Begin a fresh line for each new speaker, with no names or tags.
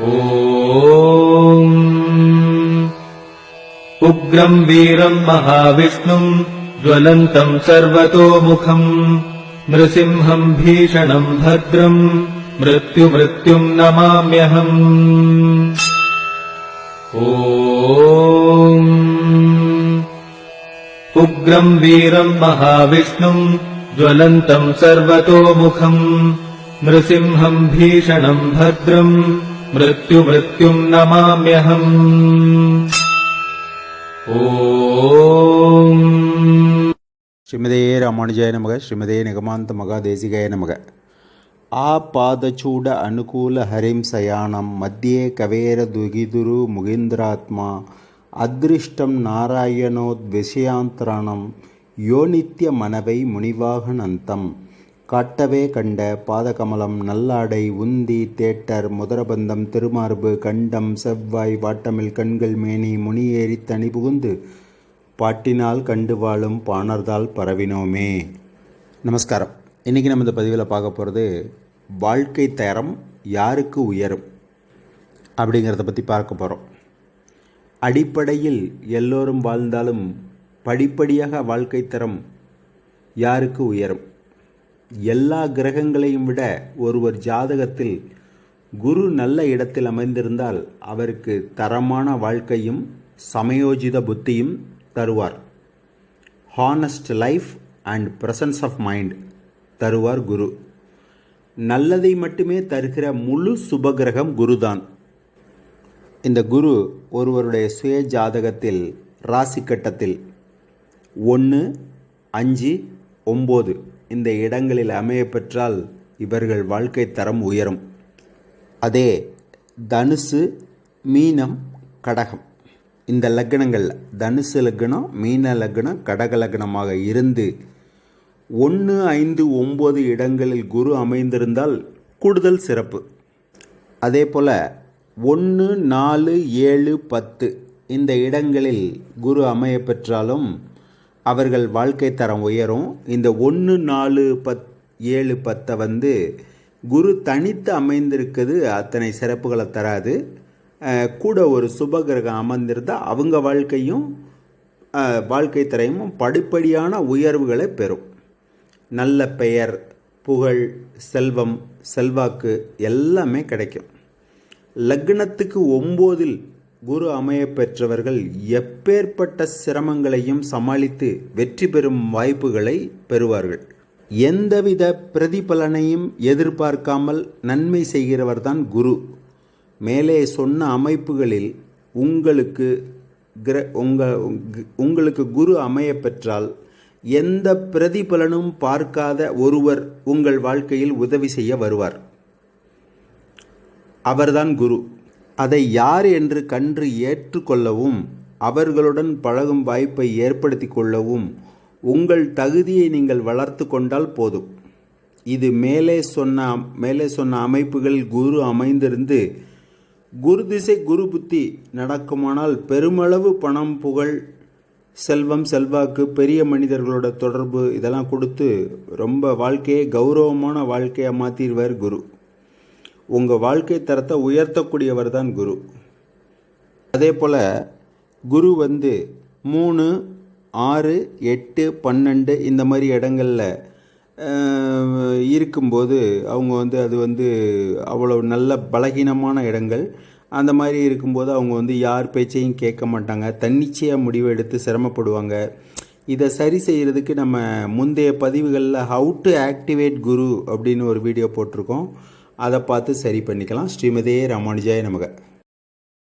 ॐ उग्रम् वीरम् महाविष्णुम् ज्वलन्तम् सर्वतोमुखम् नृसिंहम् भीषणम् भद्रम् मृत्युमृत्युम् नमाम्यहम् ॐ उग्रम् वीरम् महाविष्णुम् ज्वलन्तम् सर्वतोमुखम् नृसिंहम् भीषणम् भद्रम् मृत्युमृत्युम् नमाम्यहम् ॐ
ಶ್ರೀಮದೇ ರಾಮಾನುಜಾಯ ನಮಗ ಶ್ರೀಮದೇ ನಿಗಮಾಂತ ಮಗ ದೇಸಿಗಾಯ ನಮಗ ಆ ಪಾದಚೂಡ ಅನುಕೂಲ ಹರಿಂ ಸಯಾಣಂ ಮಧ್ಯೆ ಕವೇರ ದುಗಿದುರು ಮುಗೀಂದ್ರಾತ್ಮ ಅದೃಷ್ಟಂ நாராயணோத்விஷயாந்தராணம் யோ நித்ய மனவை முனிவாகனந்தம் காட்டவே கண்ட பாதகமலம் நல்லாடை உந்தி தேட்டர் முதரபந்தம் திருமார்பு கண்டம் செவ்வாய் வாட்டமில் கண்கள் மேனி முனியேறி தனி புகுந்து பாட்டினால் கண்டு வாழும் பாணர்தால் பரவினோமே. நமஸ்காரம். இன்றைக்கி நம்ம இந்த பதிவில் பார்க்க போகிறது வாழ்க்கை தரம் யாருக்கு உயரும் அப்படிங்கிறத பற்றி பார்க்க போகிறோம் அடிப்படையில் எல்லோரும் வாழ்ந்தாலும் படிப்படியாக வாழ்க்கை தரம் யாருக்கு உயரும்? எல்லா கிரகங்களையும் விட ஒருவர் ஜாதகத்தில் குரு நல்ல இடத்தில் அமைந்திருந்தால் அவருக்கு தரமான வாழ்க்கையும் சமயோஜித புத்தியும் தருவார். Honest life and presence of mind தருவார் குரு. நல்லதை மட்டுமே தருகிற முழு சுபகிரகம் குருதான். இந்த குரு ஒருவருடைய சுய ஜாதகத்தில் ராசி கட்டத்தில் ஒன்று அஞ்சு ஒம்பது. இந்த இடங்களில் அமைய பெற்றால் இவர்கள் வாழ்க்கை தரம் உயரும். அதே தனுசு மீனம் கடகம். இந்த லக்னங்கள் தனுசு லக்னம் மீன லக்னம் கடக லக்னமாக இருந்து ஒன்று ஐந்து ஒம்பது இடங்களில் குரு அமைந்திருந்தால் கூடுதல் சிறப்பு. அதே போல் ஒன்று நாலு ஏழு பத்து இந்த இடங்களில் குரு அமைய பெற்றாலும் அவர்கள் வாழ்க்கை தரம் உயரும். இந்த ஒன்று நாலு பத் ஏழு பத்தை வந்து குரு தனித்து அமைந்திருக்கிறது அத்தனை சிறப்புகளை தராது. கூட ஒரு சுபகிரகம் அமர்ந்திருந்தால் அவங்க வாழ்க்கையும் வாழ்க்கை தரையும் படிப்படியான உயர்வுகளை பெறும். நல்ல பெயர் புகழ் செல்வம் செல்வாக்கு எல்லாமே கிடைக்கும். லக்னத்துக்கு ஒம்போதில் குரு அமைய பெற்றவர்கள் எப்பேற்பட்ட சிரமங்களையும் சமாளித்து வெற்றி பெறும் வாய்ப்புகளை பெறுவார்கள். எந்தவித பிரதிபலனையும் எதிர்பார்க்காமல் நன்மை செய்கிறவர்தான் குரு. மேலே சொன்ன அமைப்புகளில் உங்களுக்கு கிர உங்கள் உங்களுக்கு குரு அமைய பெற்றால் எந்த பிரதிபலனும் பார்க்காத ஒருவர் உங்கள் வாழ்க்கையில் உதவி செய்ய வருவார். அவர்தான் குரு. அதை யார் என்று கன்று ஏற்றுக்கொள்ளவும் அவர்களுடன் பழகும் வாய்ப்பை ஏற்படுத்தி கொள்ளவும் உங்கள் தகுதியை நீங்கள் வளர்த்து கொண்டால் போதும். இது மேலே சொன்ன மேலே சொன்ன அமைப்புகள் குரு அமைந்திருந்து குரு திசை குரு புத்தி நடக்குமானால் பெருமளவு பணம் புகழ் செல்வம் செல்வாக்கு பெரிய மனிதர்களோட தொடர்பு இதெல்லாம் கொடுத்து ரொம்ப வாழ்க்கையை கௌரவமான வாழ்க்கையாக மாற்றிடுவார் குரு. உங்கள் வாழ்க்கை தரத்தை உயர்த்தக்கூடியவர் தான் குரு. அதே போல் குரு வந்து மூணு ஆறு எட்டு பன்னெண்டு இந்த மாதிரி இடங்களில் இருக்கும்போது அவங்க வந்து அது வந்து அவ்வளோ நல்ல பலகீனமான இடங்கள். அந்த மாதிரி இருக்கும்போது அவங்க வந்து யார் பேச்சையும் கேட்க மாட்டாங்க. தன்னிச்சையாக முடிவு எடுத்து சிரமப்படுவாங்க. இதை சரி செய்கிறதுக்கு நம்ம முந்தைய பதிவுகளில் ஹவு டு ஆக்டிவேட் குரு அப்படின்னு ஒரு வீடியோ போட்டிருக்கோம். அதை பார்த்து சரி பண்ணிக்கலாம். ஸ்ரீமதே ராமானுஜாய நமக.